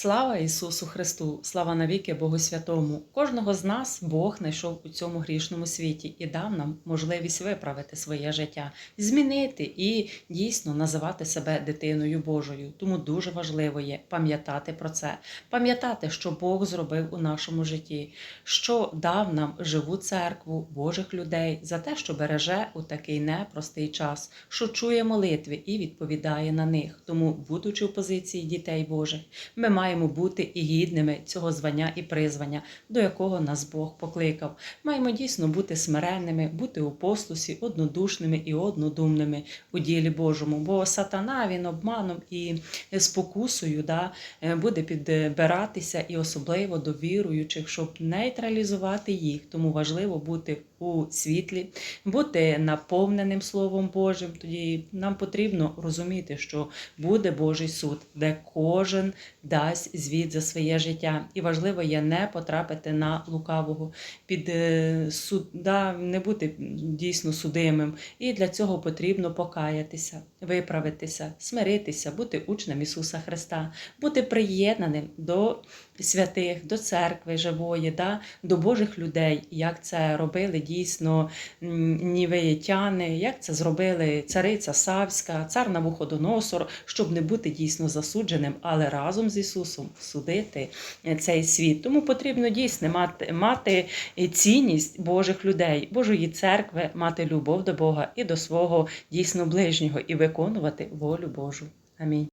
Слава Ісусу Христу! Слава навіки Богу Святому! Кожного з нас Бог знайшов у цьому грішному світі і дав нам можливість виправити своє життя, змінити і дійсно називати себе дитиною Божою. Тому дуже важливо є пам'ятати про це, пам'ятати, що Бог зробив у нашому житті, що дав нам живу церкву, Божих людей за те, що береже у такий непростий час, що чує молитви і відповідає на них. Тому, будучи у позиції дітей Божих, ми маємо бути і гідними цього звання і призвання, до якого нас Бог покликав. Маємо дійсно бути смиренними, бути у послусі, однодушними і однодумними у ділі Божому. Бо сатана він обманом і спокусою да, е, буде підбиратися і особливо до віруючих, щоб нейтралізувати їх. Тому важливо бути у світлі, бути наповненим Словом Божим. Тоді нам потрібно розуміти, що буде Божий суд, де кожен дасть звіт за своє життя. І важливо є не потрапити на лукавого, під е, суд, да, не бути дійсно судимим. І для цього потрібно покаятися, виправитися, смиритися, бути учнем Ісуса Христа, бути приєднаним до святих, до церкви живої, да, до Божих людей, як це робили дійсно м, нівеїтяни, як це зробили цариця Савська, цар Навуходоносор, щоб не бути дійсно засудженим, але разом з Ісусом судити е, цей світ. Тому потрібно дійсно мати, мати цінність Божих людей, Божої церкви, мати любов до Бога і до свого дійсно ближнього і виконувати волю Божу. Амінь.